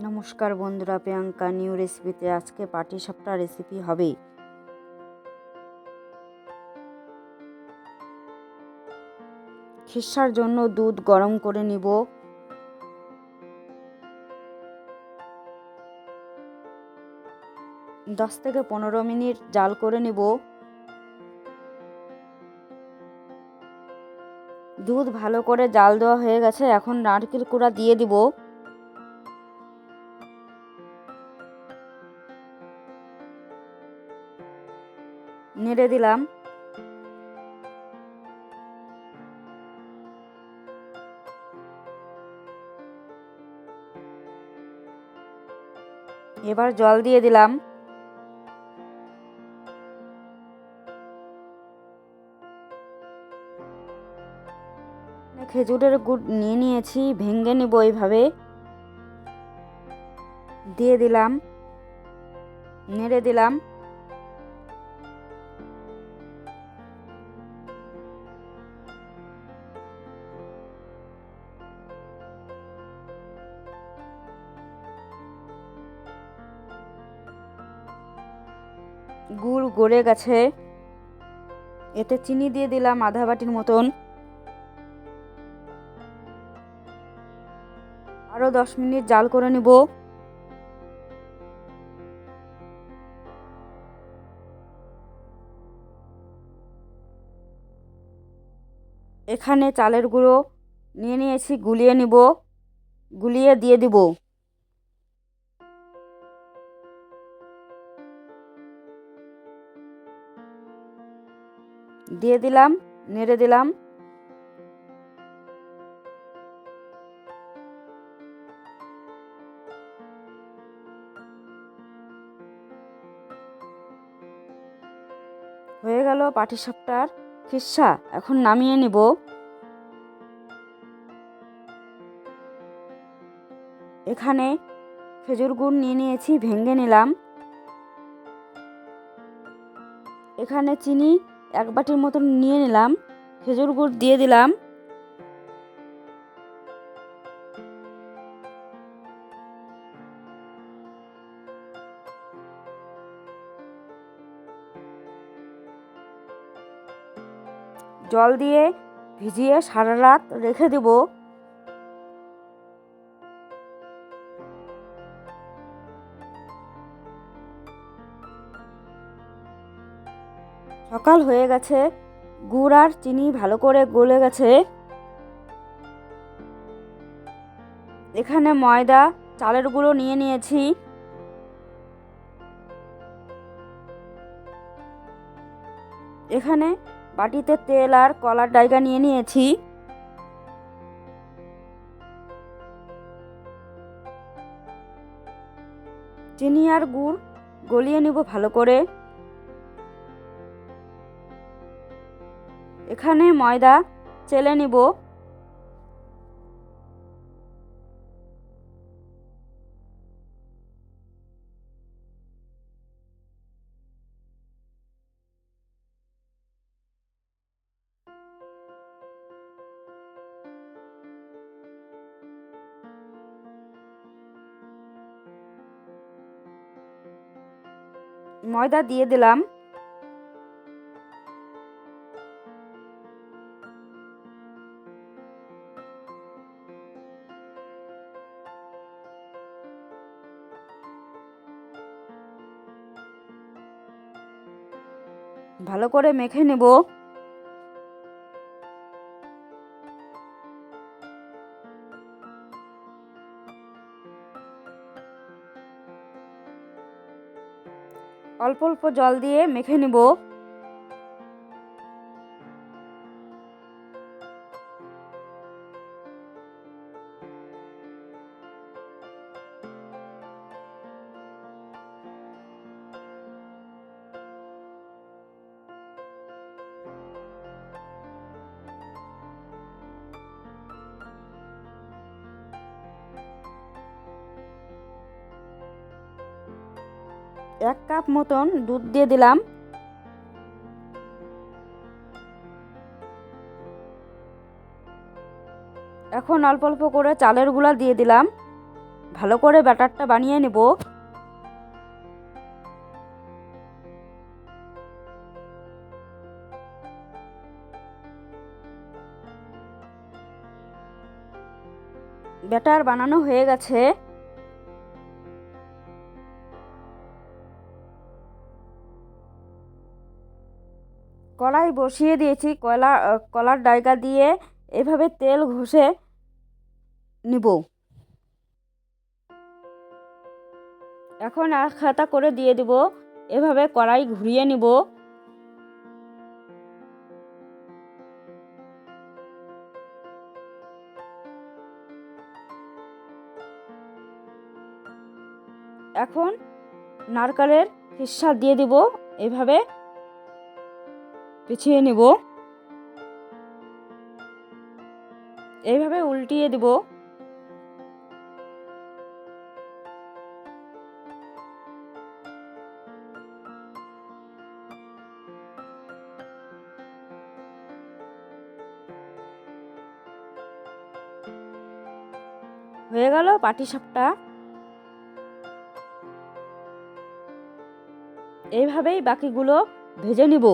নমস্কার বন্ধুরা, প্রিয়াঙ্কা নিউ রেসিপিতে আজকে পাটি সাপটা রেসিপি হবে। খিসার জন্য দুধ গরম করে নিব। দশ থেকে পনেরো মিনিট জাল করে নিব। দুধ ভালো করে জাল দেওয়া হয়ে গেছে, এখন নারকেল কুড়া দিয়ে দিব। নেড়ে দিলাম। এবার জল দিয়ে দিলাম। খেজুরের গুড় নিয়ে নিয়েছি, ভেঙে নিব এইভাবে। দিয়ে দিলাম, নেড়ে দিলাম। গুড় গড়ে গেছে। এতে চিনি দিয়ে দিলাম আধা বাটির মতন। আরও দশ মিনিট জাল করে নিব। এখানে চালের গুঁড়ো নিয়ে নিয়েছি, গুলিয়ে নিব। গুলিয়ে দিয়ে দিব। দিয়ে দিলাম, নেড়ে দিলাম। হয়ে গেল পাটিসাপটার খিসা এখন নামিয়ে নিব। এখানে খেজুর গুড় নিয়ে নিয়েছি, ভেঙে নিলাম। এখানে চিনি এক বাটির মতন নিয়ে নিলাম, খেজুর গুড় দিয়ে দিলাম। জল দিয়ে ভিজিয়ে সারা রাত রেখে দেব। সকাল হয়ে গেছে। গুড় আর চিনি ভালো করে গলে গেছে। এখানে ময়দা, চালের গুঁড়ো নিয়ে নিয়েছি। এখানে বাটিতে তেল আর কলার ডাইগা নিয়ে নিয়েছি। চিনি আর গুড় গলিয়ে নিব ভালো করে। এখানে ময়দা চেলে নিব। ময়দা দিয়ে দিলাম। ভালো করে মেখে নেব। অল্প অল্প জল দিয়ে মেখে নেব। এক কাপ মতন দুধ দিয়ে দিলাম। এখন অল্প অল্প করে চালের গুঁড়া দিয়ে দিলাম। ভালো করে ব্যাটারটা বানিয়ে নেব। ব্যাটার বানানো হয়ে গেছে। কড়াই বসিয়ে দিয়েছি, কয়লা কলার ডাইকা দিয়ে এভাবে তেল ঘষে নিব। এখন এক হাতা করে দিয়ে দিব, এভাবে কড়াই ঘুরিয়ে নিব। এখন নারকেলের খিসা দিয়ে দিব, এভাবে পিছিয়ে নিব। এইভাবে উল্টিয়ে দিব। হয়ে গেল পাটি সাপটা এইভাবেই বাকিগুলো ভেজে নিব।